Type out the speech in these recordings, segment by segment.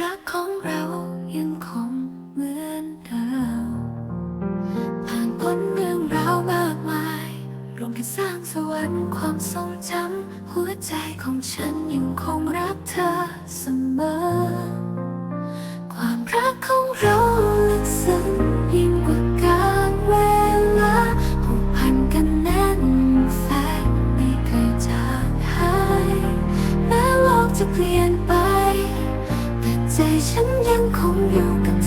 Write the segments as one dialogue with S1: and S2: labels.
S1: รักของเรายังคงเหมือนเดิมผ่านพ้นเรื่องราวมากมายรวมกันสร้างสวรรค์ความทรงจำหัวใจของฉันยังคงรักเธอ 朋友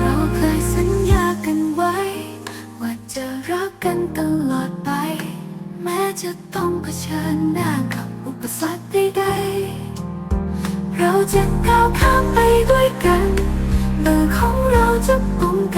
S1: เราเคยสัญญากันไว้ ว่าจะรักกันตลอดไป แม้จะต้องเผชิญหน้ากับอุปสรรคใดๆเราจะก้าวข้ามไปด้วยกันมือของเราจะป้องกัน